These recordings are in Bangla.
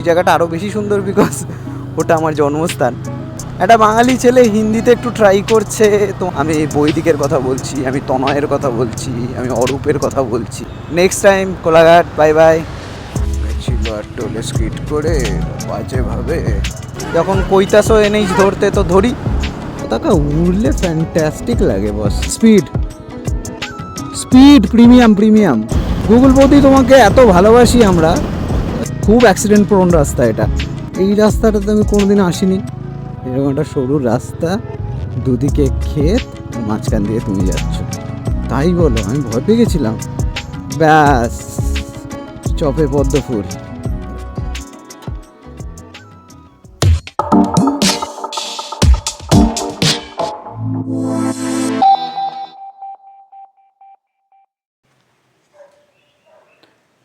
এই জায়গাটা আরও বেশি সুন্দর বিকজ ওটা আমার জন্মস্থান। একটা বাঙালি ছেলে হিন্দিতে একটু ট্রাই করছে তো আমি বৈদিকের কথা বলছি আমি তনয়ের কথা বলছি আমি অরূপের কথা বলছি। Next time Kolaghat bye bye ছিল আর টোলে স্কিট করে বাজেভাবে যখন কৈতাসও এনেইচ ধরতে তো ধরি। তাকে উড়লে ফ্যান্টাস্টিক লাগে boss speed speed premium premium Google প্রতি তোমাকে এত ভালোবাসি আমরা। খুব অ্যাক্সিডেন্ট প্রোন রাস্তা এটা। এই রাস্তাটাতে আমি কোনোদিন আসিনি। এরকম একটা সরু রাস্তা, দুদিকে ক্ষেত, মাঝখান দিয়ে তুমি যাচ্ছ। তাই বলো, আমি ভয় পেয়ে গেছিলাম। ব্যাস, চপে পদ্ম ফুল।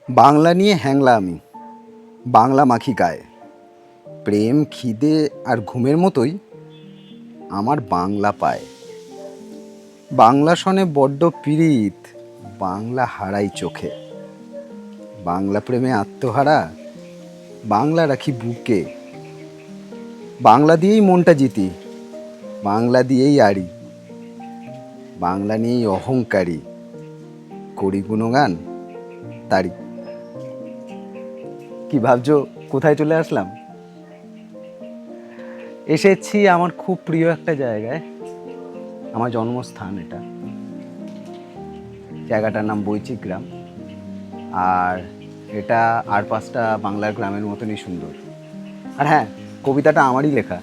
বাংলা নিয়ে হ্যাংলা আমি। বাংলা মাখি গায়ে। প্রেম, খিদে আর ঘুমের মতোই আমার বাংলা পায়। বাংলা শনে বড্ড পীড়িত, বাংলা হারাই চোখে। বাংলা প্রেমে আত্মহারা, বাংলা রাখি বুকে। বাংলা দিয়েই মনটা জিতি, বাংলা দিয়েই আড়ি। বাংলা নিয়েই অহংকারী, করি গুণগান, তারি। কি ভাবছ? কোথায় চলে আসলাম? এসেছি আমার খুব প্রিয় একটা জায়গায়। আমার জন্মস্থান এটা। জায়গাটার নাম বৈচিক গ্রাম আর এটা আর পাঁচটা বাংলার গ্রামের মতনই সুন্দর। আর হ্যাঁ কবিতাটা আমারই লেখা।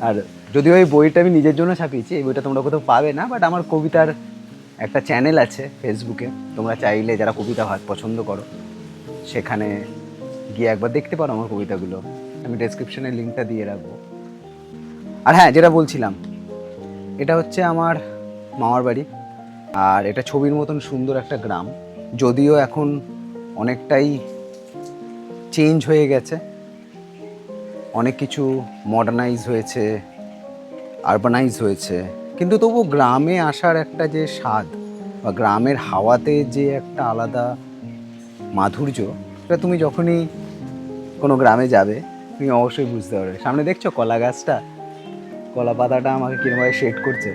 আর যদিও এই বইটা আমি নিজের জন্য ছাপিয়েছি, এই বইটা তোমরা কোথাও পাবে না বাট আমার কবিতার একটা চ্যানেল আছে ফেসবুকে তোমরা চাইলে যারা কবিতা পছন্দ করো সেখানে গিয়ে একবার দেখতে পারো আমার কবিতাগুলো। আমি ডেসক্রিপশনে লিঙ্কটা দিয়ে রাখব। আর হ্যাঁ যেটা বলছিলাম, এটা হচ্ছে আমার মামার বাড়ি। আর এটা ছবির মতন সুন্দর একটা গ্রাম। যদিও এখন অনেকটাই চেঞ্জ হয়ে গেছে। অনেক কিছু মডার্নাইজ হয়েছে আরবানাইজ হয়েছে। কিন্তু তবু গ্রামে আসার একটা যে স্বাদ বা গ্রামের হাওয়াতে যে একটা আলাদা মাধুর্য, সেটা তুমি যখনই কোনো গ্রামে যাবে, তুমি অবশ্যই বুঝতে পারবে। সামনে দেখছ কলা গাছটা? কলা পাতাটা আমাকে কিরমভাবে শেড করছে।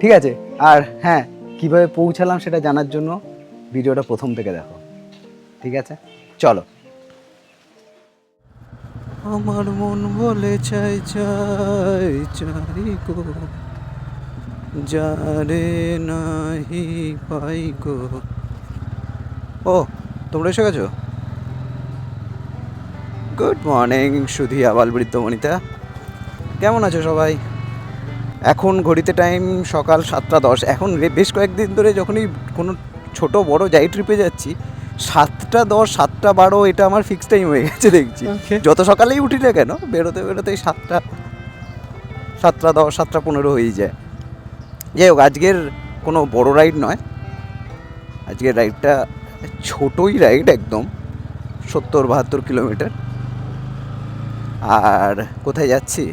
ঠিক আছে, আর হ্যাঁ কীভাবে পৌঁছালাম সেটা জানার জন্য ভিডিওটা প্রথম থেকে দেখো। ঠিক আছে? চলো। আমার মন বলে চাই চাই চাই গো যারে নাহি পাই গো। ও তোমরা এসে গেছো? গুড মর্নিং সুধি আবাল বৃদ্ধমণিতা। কেমন আছো সবাই? এখন ঘড়িতে টাইম সকাল সাতটা দশ। এখন বেশ কয়েকদিন ধরে যখনই কোনো ছোট বড় যাই ট্রিপে যাচ্ছি সাতটা দশ সাতটা বারো এটা আমার ফিক্স টাইম হয়ে গেছে দেখছি। যত সকালেই উঠি না কেন বেরোতে বেরোতেই সাতটা সাতটা দশ সাতটা পনেরো হয়ে যায়। যাই হোক আজকের কোনো বড় রাইড নয়। আজকের রাইডটা ছোটোই রাইড একদম, সত্তর বাহাত্তর কিলোমিটার। আর কোথায় যাচ্ছি?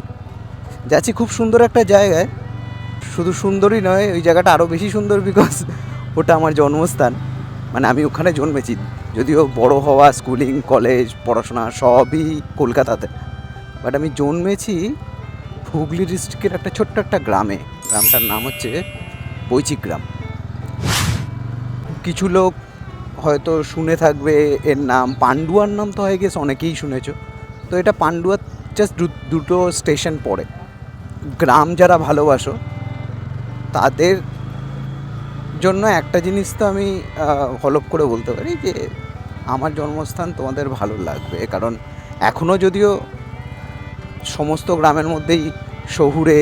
যাচ্ছি খুব সুন্দর একটা জায়গায়। শুধু সুন্দরই নয়, ওই জায়গাটা আরও বেশি সুন্দর বিকজ ওটা আমার জন্মস্থান। মানে আমি ওখানে জন্মেছি, যদিও বড় হওয়া স্কুলিং কলেজ পড়াশোনা সবই কলকাতাতে। বাট আমি জন্মেছি হুগলি ডিস্ট্রিক্টের একটা ছোট্ট একটা গ্রামে। গ্রামটার নাম হচ্ছে বৈচিক গ্রাম কিছু লোক হয়তো শুনে থাকবে এর নাম। পান্ডুয়ার নাম তো হয়ে গেছে, অনেকেই শুনেছ। তো এটা পান্ডুয়ার জাস্ট দুটো স্টেশন পড়ে। গ্রাম যারা ভালোবাসো, তাদের জন্য একটা জিনিস তো আমি হলপ করে বলতে পারি যে, আমার জন্মস্থান তোমাদের ভালো লাগবে। কারণ এখনও যদিও সমস্ত গ্রামের মধ্যেই শহুরে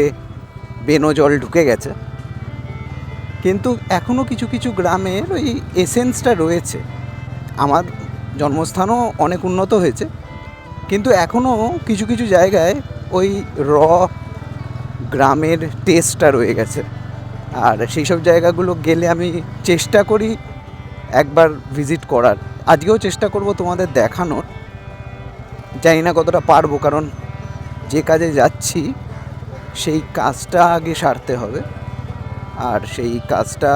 বেনো জল ঢুকে গেছে কিন্তু এখনও কিছু কিছু গ্রামের ওই এসেন্সটা রয়েছে। আমার জন্মস্থানও অনেক উন্নত হয়েছে। কিন্তু এখনও কিছু কিছু জায়গায় ওই র গ্রামের টেস্টটা রয়ে গেছে। আর সেই সব জায়গাগুলো গেলে আমি চেষ্টা করি একবার ভিজিট করার। আজকেও চেষ্টা করব তোমাদের দেখানোর। জানি না কতটা পারব, কারণ যে কাজে যাচ্ছি, সেই কাজটা আগে সারতে হবে। আর সেই কাজটা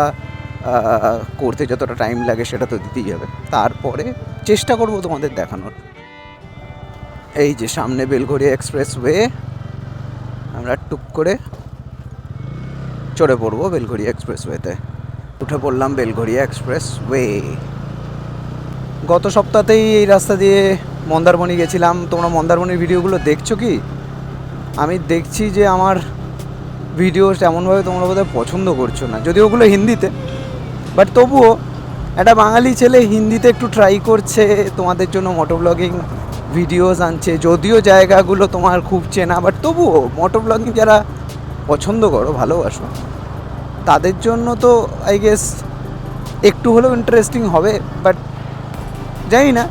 করতে যতটা টাইম লাগে সেটা তো দিতেই হবে। তারপরে চেষ্টা করব তোমাদের দেখানোর। এই যে সামনে বেলঘড়িয়া এক্সপ্রেস ওয়ে আমরা টুক করে চড়ে পড়ব বেলঘড়িয়া এক্সপ্রেস ওয়েতে উঠে পড়লাম বেলঘড়িয়া এক্সপ্রেস ওয়ে গত সপ্তাহতেই এই রাস্তা দিয়ে মন্দারমণি গেছিলাম। তোমরা মন্দারমণির ভিডিওগুলো দেখছ কি? আমি দেখছি যে আমার ভিডিও তেমনভাবে তোমরা বোধহয় পছন্দ করছ না যদি ওগুলো হিন্দিতে বাট তবুও একটা বাঙালি ছেলে হিন্দিতে একটু ট্রাই করছে, তোমাদের জন্য মোটো ব্লগিং ভিডিওস আনছে, যদিও জায়গাগুলো তোমার খুব চেনা বাট তবুও মোটো ব্লগিং যারা পছন্দ করো, ভালোবাসো, তাদের জন্য তো আই গেস একটু হলেও ইন্টারেস্টিং হবে বাট জানি না,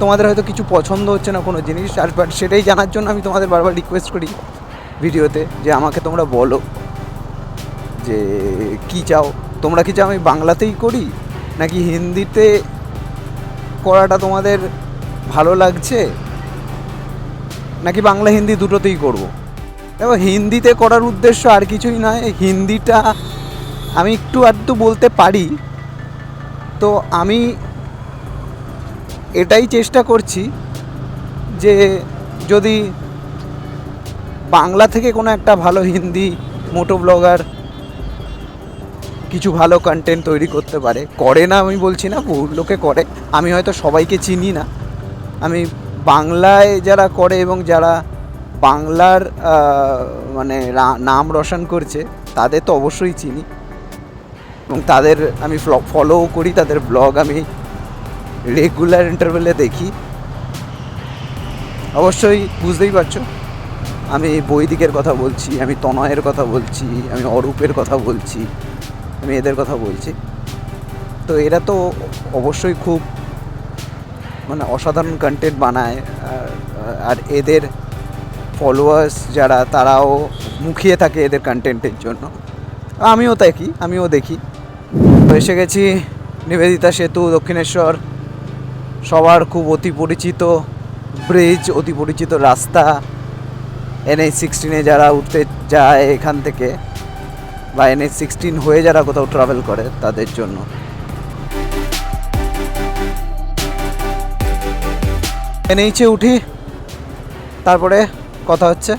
তোমাদের হয়তো কিছু পছন্দ হচ্ছে না কোনো জিনিস, আর বাট সেটাই জানার জন্য আমি তোমাদের বারবার রিকোয়েস্ট করি। ভিডিওতে যে আমাকে তোমরা বলো যে কি চাও। তোমরা কি চাও আমি বাংলাতেই করি? নাকি হিন্দিতে করাটা তোমাদের ভালো লাগছে? নাকি বাংলা হিন্দি দুটোতেই করব? দেখো, হিন্দিতে করার উদ্দেশ্য আর কিছুই নয়। হিন্দিটা আমি একটু আধটু বলতে পারি। তো আমি এটাই চেষ্টা করছি যে যদি বাংলা থেকে কোনো একটা ভালো হিন্দি মোটো ব্লগার কিছু ভালো কন্টেন্ট তৈরি করতে পারে। করে না আমি বলছি না, বহু লোকে করে। আমি হয়তো সবাইকে চিনি না। আমি বাংলায় যারা করে এবং যারা বাংলার মানে নাম রোশন করছে, তাদের তো অবশ্যই চিনি। এবং তাদের আমি ফলোও করি, তাদের ব্লগ আমি রেগুলার ইন্টারভেলে দেখি। অবশ্যই বুঝতেই পারছ। আমি বৈদিকের কথা বলছি, আমি তনয়ের কথা বলছি, আমি অরূপের কথা বলছি, আমি এদের কথা বলছি। তো এরা তো অবশ্যই খুব মানে অসাধারণ কন্টেন্ট বানায়, আর- এদের ফলোয়ার্স যারা, তারাও মুখিয়ে থাকে এদের কন্টেন্টের জন্য। আমিও দেখি আমিও দেখি। তো এসে গেছি নিবেদিতা সেতু, দক্ষিণেশ্বর। সবার খুব অতি পরিচিত ব্রিজ অতি পরিচিত রাস্তা। এনএইচ সিক্সটিনে যারা উঠতে যায় এখান থেকে বা এনএইচ সিক্সটিন হয়ে যারা কোথাও ট্রাভেল করে তাদের জন্য। এনএইচে উঠি, তারপরে কথা হচ্ছে।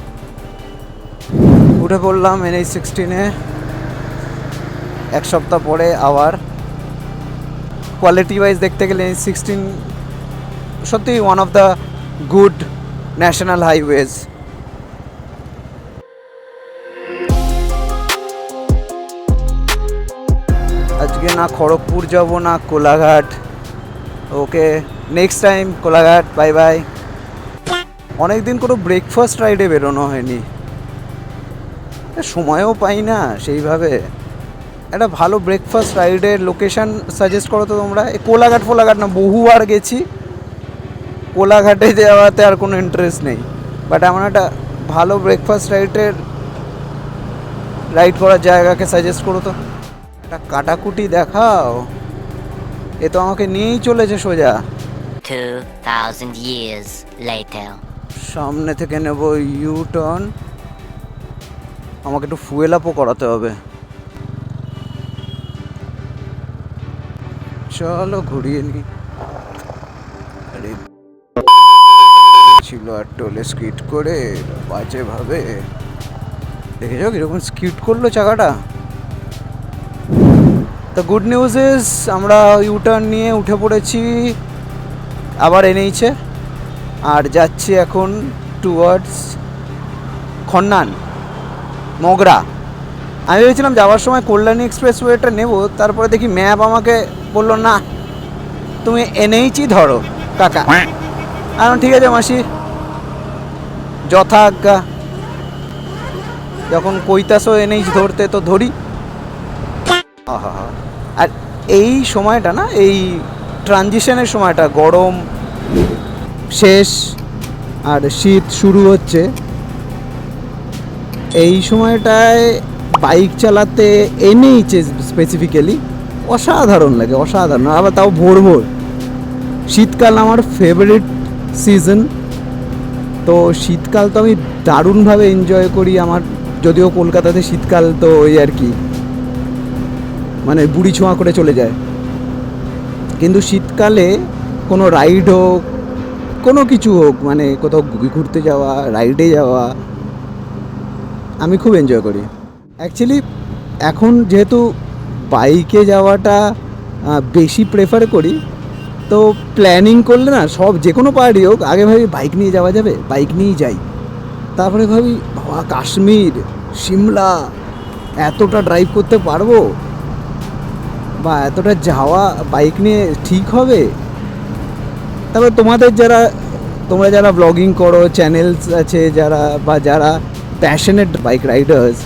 উঠে পড়লাম এনএইচ সিক্সটিনে এক সপ্তাহ পরে আবার। কোয়ালিটি ওয়াইজ দেখতে গেলে এনএইচ সিক্সটিন সত্যি one of the good national highways আজকে না খড়গপুর যাব, না Kolaghat. Okay next time Kolaghat bye bye অনেক দিন কোনো ব্রেকফাস্ট রাইডে বেরোনো হয়নি। সময়ও পাই না সেইভাবে। একটা ভালো ব্রেকফাস্ট রাইডের লোকেশন সাজেস্ট করো তো তোমরা। এ কোলাঘাট, ফোলাঘাট না, বহুবার গেছি। কোলাঘাটে যাওয়াতে আর কোনো ইন্টারেস্ট নেই। বাট এমন একটা ভালো ব্রেকফাস্ট রাইডের রাইড করার জায়গাকে সাজেস্ট করো তো। একটা কাটাকুটি দেখাও। এ তো আমাকে নিয়েই চলেছে সোজা। 2,000 years later. সামনে থেকে নেব ইউ টার্ন আমাকে একটু ফুয়েল আপও করাতে হবে। চলো ঘুরিয়ে নি। ছিল আর টোলে স্কিট করে বাজে ভাবে। দেখেছ কীরকম স্কিট করল চাকাটা? দ্য গুড নিউজ ইজ আমরা ইউটার্ন নিয়ে উঠে পড়েছি আবার এনেইছে আর যাচ্ছি এখন টুয়ার্ডস খন্নান মগরা আমি ভেবেছিলাম যাওয়ার সময় কল্যাণী এক্সপ্রেস ওয়েটা নেব তারপরে দেখি ম্যাপ আমাকে বলল না তুমি এনেইচই ধরো কাকা। আমি ঠিক আছে মাসি। যথা আজ্ঞা যখন কৈতাসও এনেইচ ধরতে তো ধরি। আর এই সময়টা না, এই ট্রানজিশনের সময়টা, গরম, শেষ, আর শীত শুরু হচ্ছে। এই সময়টায় বাইক চালাতে এনেইচে স্পেসিফিক্যালি অসাধারণ লাগে, অসাধারণ। আবার তাও ভোর ভোর। শীতকাল আমার ফেভারিট সিজন তো শীতকাল তো আমি দারুণভাবে এনজয় করি আমার, যদিও কলকাতাতে শীতকাল তো ওই আর কি। মানে বুড়ি ছোঁয়া করে চলে যায়। কিন্তু শীতকালে কোনো রাইড হোক, কোনো কিছু হোক মানে কোথাও ঘুরতে যাওয়া রাইডে যাওয়া, আমি খুব এনজয় করি। অ্যাকচুয়ালি এখন যেহেতু বাইকে যাওয়াটা বেশি প্রেফার করি, তো প্ল্যানিং করলে না সব যে কোনো পার্টি হোক, আগে ভাবি বাইক নিয়ে যাওয়া যাবে বাইক নিয়েই যাই। তারপরে ভাবি, বাবা, কাশ্মীর, সিমলা, এতটা ড্রাইভ করতে পারব? বা এতটা যাওয়া বাইক নিয়ে ঠিক হবে? তারপরে তোমাদের যারা তোমরা যারা ব্লগিং করো চ্যানেলস আছে যারা বা যারা প্যাশনেট বাইক রাইডার্স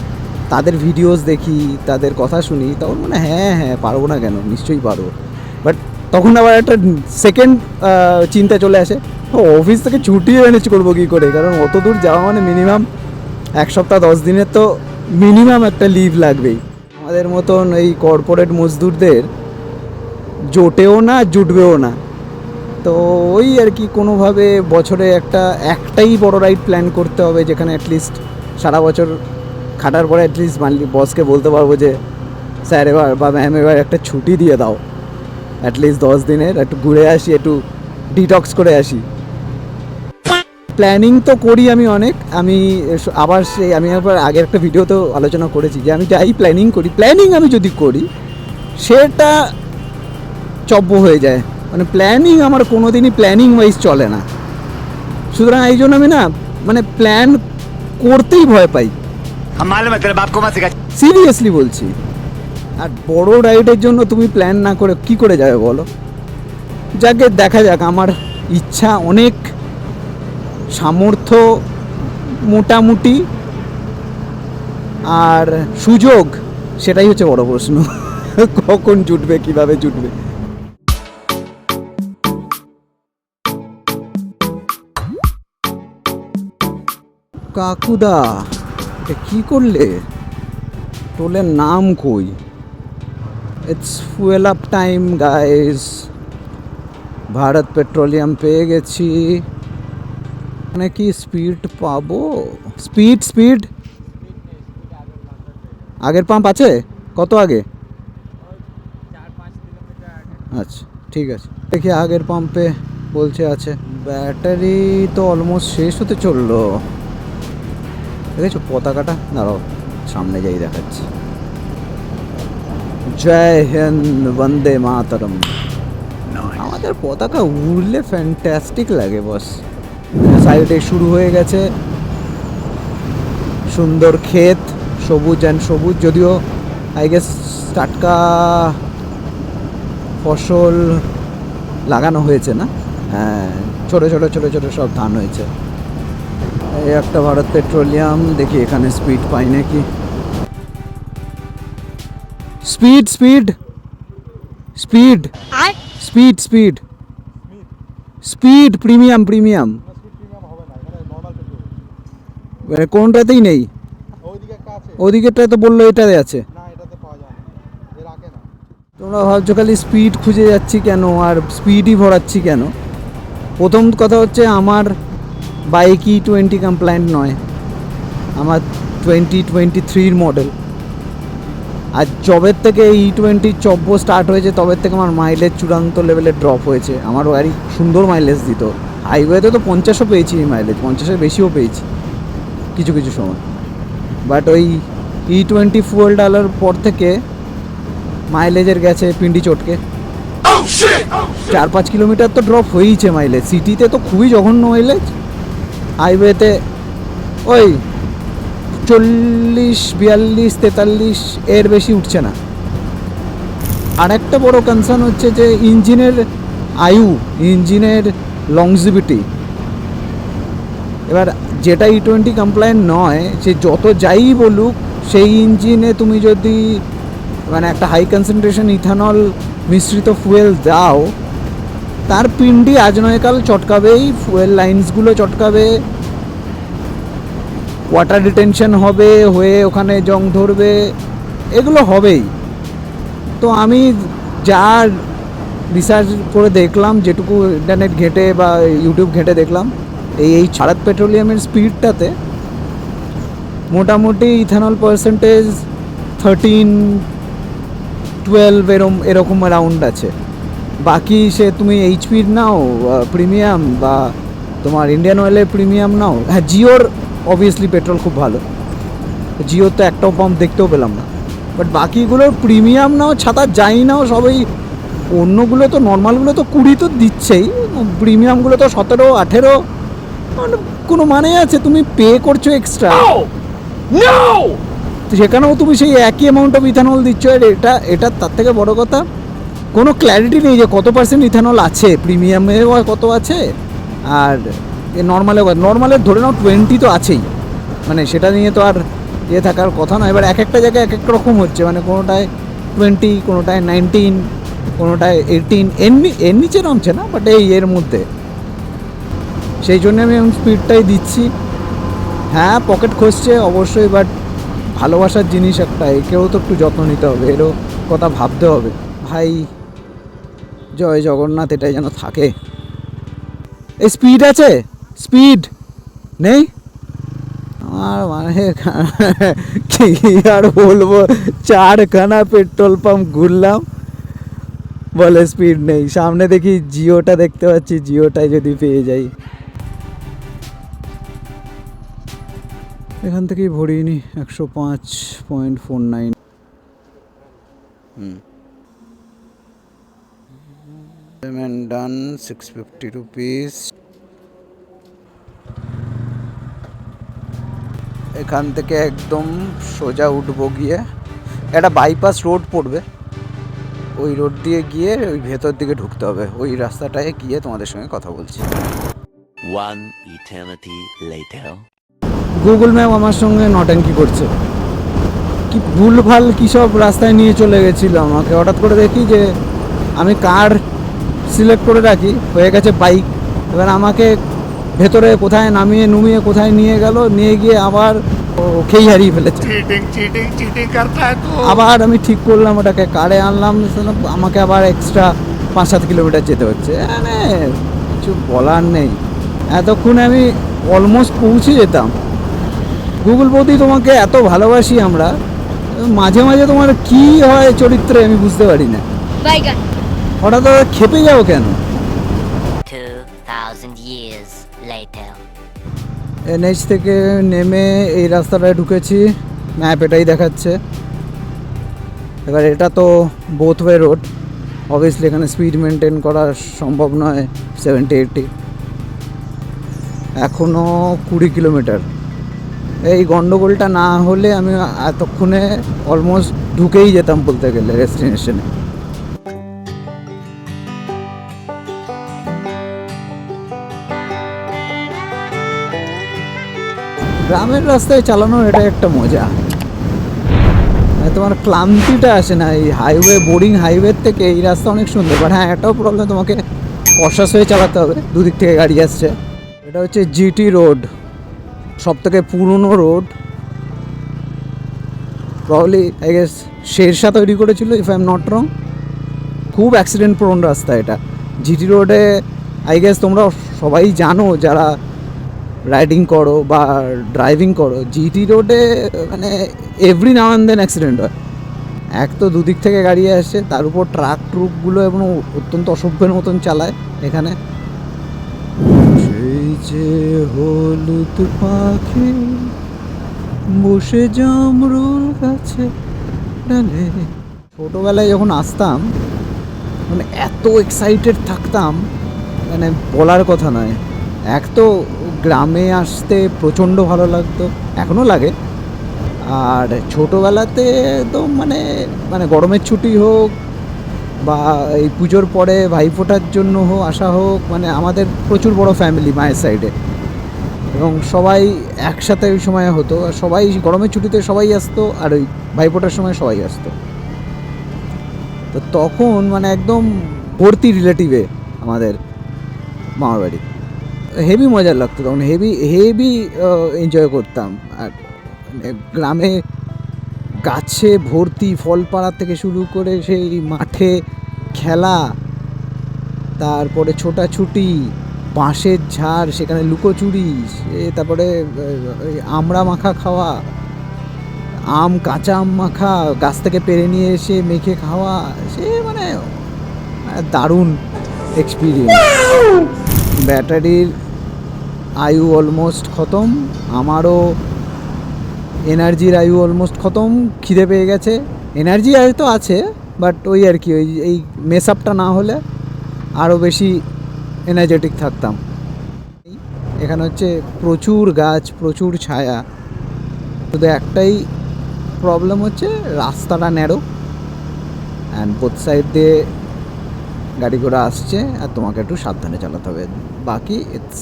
তাদের ভিডিওস দেখি তাদের কথা শুনি তখন মনে হয়, হ্যাঁ পারব না কেন? নিশ্চয়ই পারব। বাট তখন আবার একটা সেকেন্ড চিন্তা চলে আসে অফিস থেকে ছুটি ম্যানেজ করব কী করে? কারণ অত দূর যাওয়া মানে মিনিমাম এক সপ্তাহ দশ দিনের তো মিনিমাম একটা লিভ লাগবেই। আমাদের মতন এই কর্পোরেট মজদুরদের জোটেও না, জুটবেও না। তো ওই আর কি কোনোভাবে বছরে একটা, একটাই বড় রাইড প্ল্যান করতে হবে যেখানে অ্যাটলিস্ট সারা বছর খাটার পরে অ্যাটলিস্ট মানলি বসকে বলতে পারব যে, স্যার, এবার বা ম্যাম এবার একটা ছুটি দিয়ে দাও। অ্যাটলিস্ট দশ দিনের, একটু ঘুরে আসি, একটু ডিটক্স করে আসি। প্ল্যানিং তো করি আমি অনেক। আমি আবার সেই আমি একবার আগের একটা ভিডিওতেও আলোচনা করেছি যে আমি যাই প্ল্যানিং করি প্ল্যানিং আমি যদি করি সেটা চব্য হয়ে যায়। মানে প্ল্যানিং আমার কোনো দিনই প্ল্যানিং ওয়াইজ চলে না। সুতরাং এই জন্য আমি না মানে প্ল্যান করতেই ভয় পাই। সিরিয়াসলি বলছি। আর বড় রাইডের জন্য তুমি প্ল্যান না করে কি করে যাবে বলো? যাকে দেখা যাক আমার ইচ্ছা অনেক সামর্থ্য মোটামুটি আর সুযোগ সেটাই হচ্ছে বড় প্রশ্ন। কখন জুটবে, কীভাবে জুটবে? কাকুদা এটা কি করলে? টোলের নাম কই? It's fuel up time guys Bharat Petroleum পেয়ে গেছি। মানে কি স্পিড পাবো স্পিড স্পিড আগের পাম্প আছে কত আগে আচ্ছা ঠিক আছে দেখি আগের পাম্পে বলছে আছে ব্যাটারি তো অলমোস্ট শেষ হতে চলল দেখেছ পতাকাটা দাঁড়াও সামনে যাই দেখাচ্ছি জয় হিন্দ বন্দে মাতরম আমাদের পতাকা উড়লে ফ্যান্টাস্টিক লাগে বস সাইডে শুরু হয়ে গেছে। সুন্দর ক্ষেত সবুজ অ্যান্ড সবুজ যদিও আই গেস টাটকা ফসল লাগানো হয়েছে না? হ্যাঁ ছোটো ছোটো ছোটো ছোটো সব ধান হয়েছে। এই একটা ভারত পেট্রোলিয়াম দেখি এখানে স্পিড পাই নাকি। Speed speed speed speed speed speed premium premium মানে কোনটাতেই নেই? ওদিকেরটা তো বলল এটাতে আছে। তোমরা ভাবছ খালি স্পিড খুঁজে যাচ্ছি কেন আর স্পিডই ভরাচ্ছি কেন? প্রথম কথা হচ্ছে আমার বাইকই টোয়েন্টি কমপ্লায়েন্ট নয়। আমার টোয়েন্টি টোয়েন্টি থ্রির মডেল আর জবের থেকে ই টোয়েন্টি চব্য স্টার্ট হয়েছে তবে থেকে আমার মাইলেজ চূড়ান্ত লেভেলে ড্রপ হয়েছে। আমার গাড়ি সুন্দর মাইলেজ দিত। হাইওয়েতে তো পঞ্চাশও পেয়েছি মাইলেজ পঞ্চাশের বেশিও পেয়েছি। কিছু কিছু সময়। বাট ওই ই টোয়েন্টি ফুয়েল ডালার পর থেকে মাইলেজের গেছে পিন্ডি চটকে। চার পাঁচ কিলোমিটার তো ড্রপ হয়েইছে মাইলেজ সিটিতে তো খুবই জঘন্য মাইলেজ হাইওয়েতে ওই চল্লিশ, বিয়াল্লিশ, তেতাল্লিশ এর বেশি উঠছে না। আর একটা বড় কনসার্ন হচ্ছে যে ইঞ্জিনের আয়ু, ইঞ্জিনের লংজিভিটি এবার যেটা ই টোয়েন্টি কমপ্লায়েন্ট নয়, সে যত যাই বলুক, সেই ইঞ্জিনে তুমি যদি মানে একটা হাই কনসেন্ট্রেশন ইথানল মিশ্রিত ফুয়েল দাও, তার পিন্ডি আজ নয়, কাল চটকাবেই ফুয়েল লাইন্সগুলো চটকাবে ওয়াটার ডিটেনশন হবে, হয়ে ওখানে জং ধরবে, এগুলো হবেই। তো আমি যা রিসার্চ করে দেখলাম, যেটুকু ইন্টারনেট ঘেঁটে বা ইউটিউব ঘেঁটে দেখলাম এই এই ভারত পেট্রোলিয়ামের স্পিডটাতে মোটামুটি ইথানল পার্সেন্টেজ থার্টিন টুয়েলভ এরম এরকম অ্যারাউন্ড আছে। বাকি সে তুমি এইচপির নাও প্রিমিয়াম বা তোমার ইন্ডিয়ান অয়েলের প্রিমিয়াম নাও। হ্যাঁ জিওর অবভিয়াসলি পেট্রোল খুব ভালো। জিওর তো একটাও পাম্প দেখতেও পেলাম না। বাট বাকিগুলোর প্রিমিয়াম নাও, ছাতা যাই নাও, সবই অন্যগুলো তো নর্মালগুলো তো কুড়ি তো দিচ্ছেই। প্রিমিয়ামগুলো তো সতেরো, আঠেরো কোনো মানে আছে? তুমি পে করছ এক্সট্রা সেখানেও তুমি সেই একই অ্যামাউন্ট অফ ইথানল দিচ্ছ আর এটা এটা তার থেকে বড় কথা কোনো ক্ল্যারিটি নেই যে কত পার্সেন্ট ইথানল আছে। প্রিমিয়ামে কত আছে আর নর্মালে নর্মালের ধরে নাও টোয়েন্টি তো আছেই। মানে সেটা নিয়ে তো আর ইয়ে থাকার কথা নয়। এবার এক একটা জায়গায় এক এক রকম হচ্ছে। মানে কোনোটায় টোয়েন্টি কোনোটায় নাইনটিন কোনোটায় এইটিন এর নি- এর নিচে নামছে না বাট এই এর মধ্যে। সেই জন্য আমি এখন স্পিডটাই দিচ্ছি। হ্যাঁ পকেট খসছে অবশ্যই বাট ভালোবাসার জিনিস একটা, একেও তো একটু যত্ন নিতে হবে, এরও কথা ভাবতে হবে। ভাই, জয় জগন্নাথ, এটাই যেন থাকে। এই স্পিড আছে? স্পিড নেই? আমার মানে কি আর বলব? চারখানা পেট্রোল পাম্প ঘুরলাম। বলে স্পিড নেই। সামনে দেখি জিওটা দেখতে পাচ্ছি, জিওটাই যদি পেয়ে যাই। এখান থেকেই ভরিয়ে নি একশো পাঁচ point four nine payment done six fifty rupees এখান থেকে একদম সোজা উঠবো গিয়ে একটা বাইপাস রোড পড়বে। ওই রোড দিয়ে গিয়ে ওই ভেতর দিকে ঢুকতে হবে। ওই রাস্তাটায় গিয়ে তোমাদের সঙ্গে কথা বলছি। One eternity later. Google map আমার সঙ্গে নটাঙ্কি করছে। কি ভুলভাল কী সব রাস্তায় নিয়ে চলে গেছিল আমাকে। হঠাৎ করে দেখি যে আমি কার সিলেক্ট করে রাখি হয়ে গেছে বাইক এবার আমাকে ভেতরে কোথায় নামিয়ে নুমিয়ে কোথায় নিয়ে গেল নিয়ে গিয়ে আবার খেই হারিয়ে ফেলেছে। আবার আমি ঠিক করলাম ওটাকে কারে আনলাম আমাকে আবার এক্সট্রা পাঁচ সাত কিলোমিটার যেতে হচ্ছে। কিছু বলার নেই। এতক্ষণে আমি অলমোস্ট পৌঁছে যেতাম। গুগল বৌদি তোমাকে এত ভালোবাসি আমরা মাঝে মাঝে তোমার কি হয় চরিত্রে আমি বুঝতে পারি না। হঠাৎ হঠাৎ খেপে যাও কেন? 2,000 years later. এনএইচ থেকে নেমে এই রাস্তাটায় ঢুকেছি ম্যাপ এটাই দেখাচ্ছে। এবার এটা তো বোথ ওয়ে রোড অবভিয়াসলি এখানে স্পিড মেনটেন করা সম্ভব নয় সেভেন্টি এইটি এখনও কুড়ি কিলোমিটার এই গন্ডগোলটা না হলে আমি এতক্ষণে অলমোস্ট ঢুকেই যেতাম বলতে গেলে ডেস্টিনেশনে গ্রামের রাস্তায় চালানো এটা একটা মজা। তোমার ক্লান্তিটা আসে না, এই হাইওয়ে বোরিং হাইওয়ের থেকে এই রাস্তা অনেক সুন্দর। বাট হ্যাঁ একটাও প্রবলেম তোমাকে কষাস হয়ে চালাতে হবে, দুদিক থেকে গাড়ি আসছে। এটা হচ্ছে জিটি রোড সব থেকে পুরনো road. Probably I guess Sher Shah তৈরি করেছিল if I am not wrong খুব অ্যাক্সিডেন্ট প্রোন রাস্তা এটা। জিটি রোডে আই গেস তোমরা সবাই জানো, যারা রাইডিং করো বা ড্রাইভিং করো জিটি রোডে মানে every now and then accident হয়। এক তো দুদিক থেকে গাড়ি আসে, তার উপর ট্রাক ট্রুকগুলো এবং অত্যন্ত অসভ্যের মতন চালায় এখানে। যে হলুদ পাখি বসে জামরুল গাছে ডালে। ছোটোবেলায় যখন আসতাম মানে এত এক্সাইটেড থাকতাম মানে বলার কথা নয়। এক তো গ্রামে আসতে প্রচণ্ড ভালো লাগতো, এখনও লাগে। আর ছোটোবেলাতে তো মানে মানে গরমের ছুটি হোক বা এই পুজোর পরে ভাইফোঁটার জন্য হোক, আসা হোক মানে আমাদের প্রচুর বড় ফ্যামিলি মায়ের সাইডে এবং সবাই একসাথে ওই সময় হতো, আর সবাই গরমের ছুটিতে সবাই আসতো, আর ওই ভাইফোঁটার সময় সবাই আসতো। তো তখন মানে একদম ভর্তি রিলেটিভে আমাদের মামার বাড়ি। হেভি মজা লাগতো তখন হেভি হেভি এনজয় করতাম। আর মানে গ্রামে গাছে ভর্তি ফল পাড়া থেকে শুরু করে সেই মাঠে খেলা, তারপরে ছোটাছুটি, বাঁশের ঝাড়, সেখানে লুকোচুরি তারপরে আমড়া মাখা খাওয়া, আম, কাঁচা আম মাখা, গাছ থেকে পেরে নিয়ে এসে মেখে খাওয়া, সে মানে মানে দারুণ এক্সপিরিয়েন্স ব্যাটারির আয়ু অলমোস্ট খতম, আমারও এনার্জির আয়ু অলমোস্ট খতম, খিদে পেয়ে গেছে। এনার্জি আয়ু তো আছে বাট ওই আর কি, ওই, এই মেস আপটা না হলে আরও বেশি এনার্জেটিক থাকতাম। এখানে হচ্ছে প্রচুর গাছ, প্রচুর ছায়া। শুধু একটাই প্রবলেম হচ্ছে, রাস্তাটা ন্যারো অ্যান্ড বোথ সাইড দিয়ে গাড়ি ঘোড়া আসছে, আর তোমাকে একটু সাবধানে চালাতে হবে। বাকি ইটস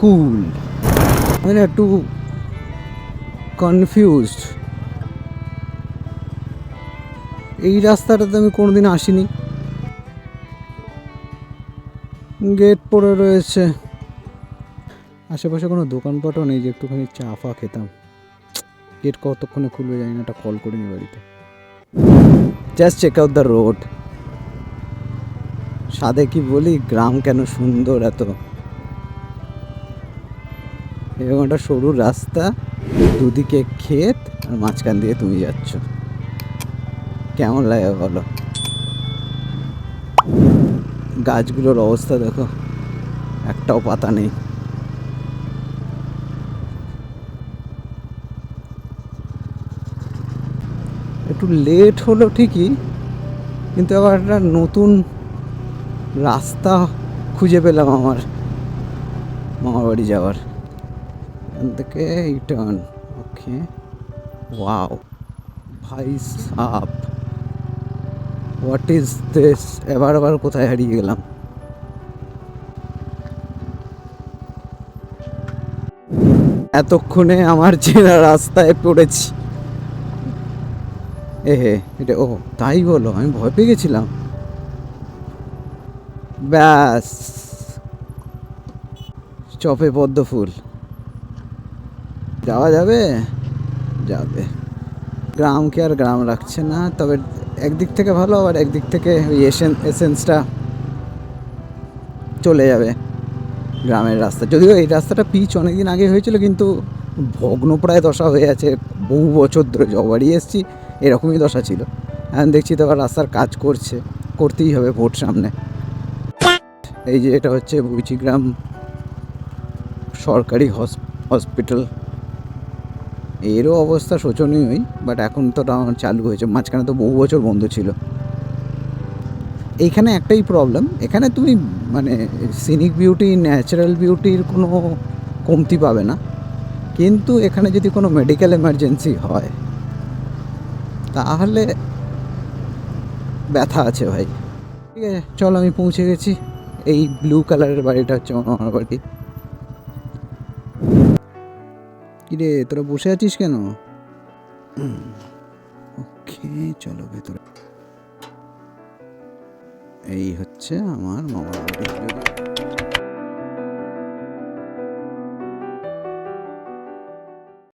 কুল একটু কনফিউজড এই রাস্তাটাতে আমি কোনোদিন আসিনি। গেট পড়ে রয়েছে। আশেপাশে কোনো দোকানপাটও নেই যে একটুখানি চা ফা খেতাম। গেট কতক্ষণে খুলবে জানি না, একটা কল করিনি বাড়িতে। Just check out the road সাদে কি বলি, গ্রাম কেন সুন্দর এত? এবং একটা সরু রাস্তা, দুদিকে ক্ষেত আর মাঝখান দিয়ে তুমি যাচ্ছ। কেমন লাগে বলো? গাছগুলোর অবস্থা দেখো, একটাও পাতা নেই। একটু লেট হলো ঠিকই, কিন্তু আবার একটা নতুন রাস্তা খুঁজে পেলাম আমার, মামার বাড়ি যাওয়ার। এখান থেকে ওকে ওয়াও ভাই সাপ হোয়াট ইজ দিস এবার আবার কোথায় হারিয়ে গেলাম? এতক্ষণে আমার চেনা রাস্তায় পড়েছি। এ হে, এটা, ও, তাই বলো আমি ভয় পেয়ে গেছিলাম। ব্যাস। চপে পদ্ম ফুল। যাওয়া যাবে? যাবে। গ্রামকে আর গ্রাম রাখছে না, তবে একদিক থেকে ভালো, আবার একদিক থেকে ওই এসেন এসেন্সটা চলে যাবে গ্রামের রাস্তা। যদিও এই রাস্তাটা পিচ অনেকদিন আগে হয়েছিল, কিন্তু ভগ্নপ্রায় দশা হয়ে আছে। বহু বছর ধরে যবারই এসেছি, এরকমই দশা ছিল। এখন দেখছি তো আবার রাস্তার কাজ করছে, করতেই হবে ভোট সামনে। এই যে এটা হচ্ছে বুচিগ্রাম সরকারি হসপিটাল এরও অবস্থা শোচনীয়ই বাট এখন তো চালু হয়েছে। মাঝখানে তো বহু বছর বন্ধ ছিল। এইখানে একটাই প্রবলেম এখানে তুমি মানে সিনিক বিউটি ন্যাচারাল বিউটির কোনো কমতি পাবে না। কিন্তু এখানে যদি কোনো মেডিকেল এমার্জেন্সি হয়, তাহলে ব্যথা আছে ভাই। ঠিক আছে, চল আমি পৌঁছে গেছি। এই ব্লু কালারের বাড়িটা হচ্ছে আমার বাড়ি। কিরে তোরা বসে আছিস কেন? ওকে চলো ভেতরে। এই হচ্ছে আমার বাড়ি